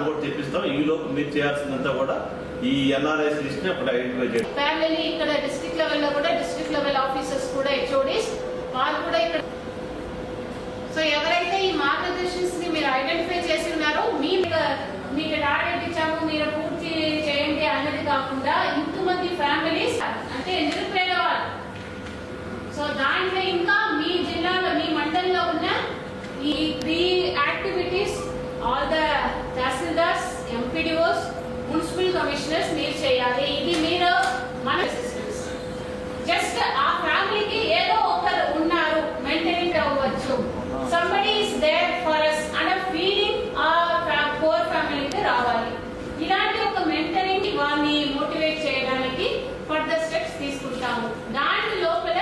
దాన్ని కూడా తెప్పిస్తాం. ఈ లోపు మీరు చేయాల్సిందంతా కూడా ఈ ఎన్ఆర్ఐస్ లిస్ట్ అప్పుడు ఐడెంటిఫై చేయండి. ఫ్యామిలీ ఇక్కడ డిస్ట్రిక్ట్ లెవెల్లో కూడా డిస్ట్రిక్ట్ లెవెల్ ఆఫీసర్స్ కూడా హెచ్ఓడిస్ వాళ్ళు కూడా ఇక్కడ సో ఎవరైతే ఈ మార్గదర్శన్స్ని మీరు ఐడెంటిఫై చేసి ఉన్నారో మీ మీకు టార్గెట్ ఇచ్చాము మీరు పూర్తి చేయండి అన్నది కాకుండా ఇంతమంది ఫ్యామిలీస్ అంటే ఎందుకు సో దాంట్లో ఇంకా మీ జిల్లాలో మీ మండలంలో ఉన్న ఈ three activities all the tahsildars MPDOs municipal మీరు చేయాలి. ఇది మీ మన అసిస్టెంట్స్ జస్ట్ ఆ ఫ్యామిలీకి ఏదో ఒకరు ఉన్నారు మెయింటైన్ అవ్వచ్చు somebody is there for us అనే ఫీలింగ్ ఆ పోర్ ఫ్యామిలీకి రావాలి ఇలాంటి ఒక మెంటరింగ్ వారిని మోటివేట్ చేయడానికి ఫర్దర్ స్టెప్స్ తీసుకుంటాము దాని లోపల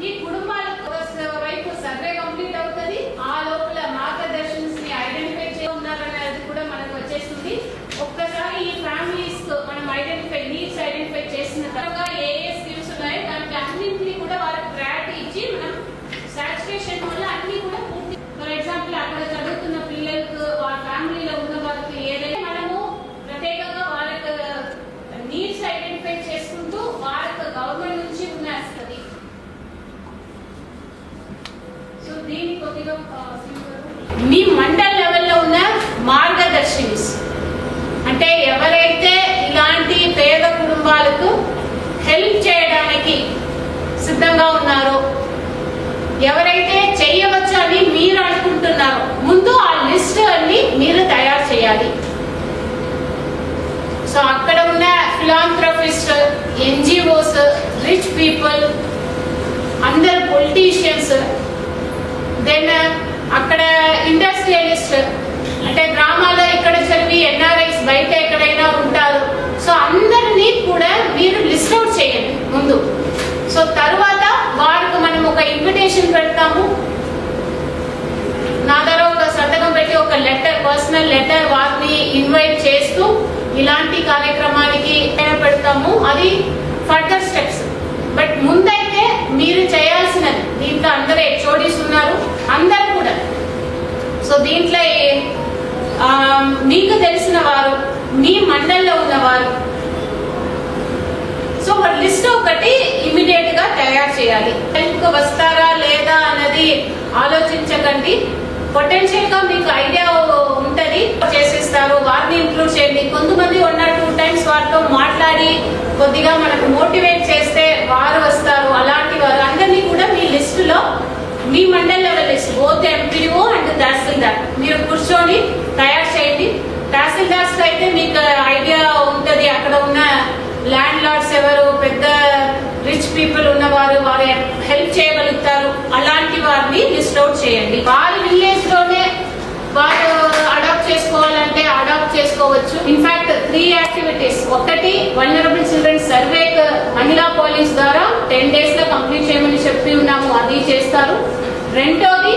ఈ కుటుంబాలకు ఒక వైపు సర్వే కంప్లీట్ అవుతుంది ఆ లోపల మార్గదర్శన్స్ని ఐడెంటిఫై చేయాలనేది కూడా మనకు వచ్చేస్తుంది ఒక్కసారి ఈ ఫ్యామిలీస్ మనం ఐడెంటిఫై నీడ్స్ ఐడెంటిఫై చేసిన తర్వాత ఏ ఏ స్కిల్స్ ఉన్నాయో దానికి అన్నింటినీ కూడా వాళ్ళకి ప్రయారిటీ ఇచ్చి మనం సాటిస్ఫాక్షన్ వల్ల అన్ని కూడా పూర్తి ఫర్ ఎగ్జాంపుల్ అక్కడ చదువుతున్న పిల్లలకు వాళ్ళ ఫ్యామిలీలో ఉన్న వాళ్ళకి ఏదైనా మనము ప్రత్యేకంగా వాళ్ళకి నీడ్స్ ఐడెంటిఫై చేసుకుంటూ వాళ్ళకి గవర్నమెంట్ నుంచి ఉన్నస్తుంది సో దీని కొద్దిగా ఆ, మీ మండల్ లెవెల్లో ఉన్న మార్గదర్శినిస్. అంటే ఎవరైతే ఇలాంటి పేద కుటుంబాలకు హెల్ప్ చేయడానికి సిద్ధంగా ఉన్నారో ఎవరైతే చేయవచ్చు అని మీరు అనుకుంటున్నారో ముందు ఆ లిస్ట్ అన్ని మీరు తయారు చేయాలి. సో అక్కడ ఉన్న ఫిలాంథ్రఫిస్ట్ ఎన్జిఓస్ రిచ్ పీపుల్ అందరు పొలిటీషియన్స్ దెన్ uh, అక్కడ ఇండస్ట్రియలిస్ట్ అంటే గ్రామాల్లో ఇక్కడ చదివి ఎన్ఆర్ఐస్ బయట ఎక్కడైనా ఉంటారు. సో అందరినీ కూడా మీరు లిస్ట్ అవుట్ చేయండి ముందు. సో తర్వాత వారికి మనం ఒక ఇన్విటేషన్ పెడతాము. నా దగ్గర ఒక సంతకం పెట్టి ఒక లెటర్ పర్సనల్ లెటర్ వారిని ఇన్వైట్ చేస్తూ ఇలాంటి కార్యక్రమానికి పెడతాము. అది ఫర్దర్ స్టెప్స్ బట్ ముందైతే మీరు చేయాల్సినది దీంట్లో అందరూ హెచ్ఓడీస్ ఉన్నారు అందరు కూడా సో దీంట్లో ఏ- ఆ, మీకు ఉన్నవారు వారు మీ మండల్లో ఉన్నవారు. సో ఒక లిస్ట్ ఒకటి ఇమీడియట్గా తయారు చేయాలి. హెల్ప్ వస్తారా లేదా అన్నది ఆలోచించకండి. పొటెన్షియల్గా మీకు ఐడియా ఉంటది చేసేస్తారు. వారిని ఇంక్లూడ్ చేయండి. కొంతమంది వన్ ఆర్ టూ టైమ్స్ వారితో మాట్లాడి కొద్దిగా మనకు మోటివేట్ చేస్తే వారు వస్తారు. అలాంటి వారు అందరినీ కూడా మీ లిస్ట్లో మీ mandal level list both MPO and tahsildar మీరు కూర్చొని తయారు చేయండి. తహసీల్దార్స్ అయితే మీకు ఐడియా ఉంటుంది. అక్కడ ఉన్న ల్యాండ్ లార్డ్స్ ఎవరు పెద్ద రిచ్ పీపుల్ ఉన్నవారు వారు హెల్ప్ చేయగలుగుతారు. అలాంటి వారిని లిస్ట్ అవుట్ చేయండి. వారి విలేజ్లోనే వారు అడాప్ట్ చేసుకోవాలంటే అడాప్ట్ చేసుకోవచ్చు. ఇన్ఫాక్ట్ త్రీ యాక్టివిటీస్ ఒకటి vulnerable children survey Mahila police ద్వారా టెన్ డేస్లో కంప్లీట్ చేయమని చెప్పి ఉన్నాము. అది చేస్తారు. రెండోది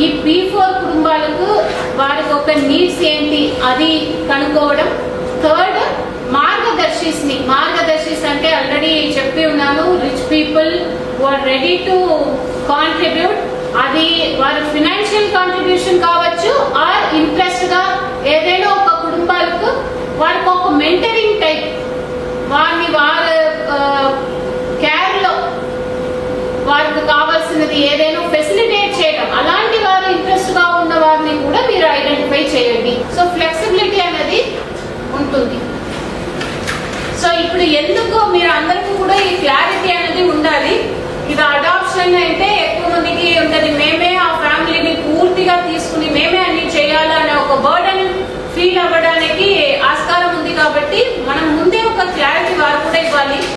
ఈ పీ ఫోర్ కుటుంబాలకు వారికి ఒక నీడ్స్ ఏంటి అది కనుక్కోవడం. థర్డ్ మార్గదర్శిస్ని మార్గదర్శిస్ అంటే ఆల్రెడీ చెప్పి ఉన్నాను rich people are ready to contribute అది వారి ఫినాన్షియల్ కాంట్రిబ్యూషన్ కావచ్చు ఆర్ ఇంట్రెస్ట్గా ఏదైనా ఒక కుటుంబాలకు వారికి ఒక మెంటరింగ్ టైప్ వారిని వారు కేర్లో వారికి కావాల్సినది ఏదైనా ఫెసిలిటేట్ చేయడం అలాంటి వారు ఇంట్రెస్ట్గా ఉన్న వారిని కూడా మీరు ఐడెంటిఫై చేయండి సో ఫ్లెక్సిబిలిటీ అనేది ఉంటుంది సో ఇప్పుడు ఎందుకు మీరు అందరికీ కూడా ఈ క్లారిటీ అనేది ఉండాలి. ఇది అడాప్షన్ అంటే ఎక్కువ మందికి ఉంటది. మేమే ఆ ఫ్యామిలీని పూర్తిగా తీసుకుని మేమే అన్ని చేయాలనే ఒక బర్డన్ ఫీల్ అవ్వడానికి ఆస్కారం ఉంది కాబట్టి మనం ముందే ఒక క్లారిటీ వారు కూడా ఇవ్వాలి.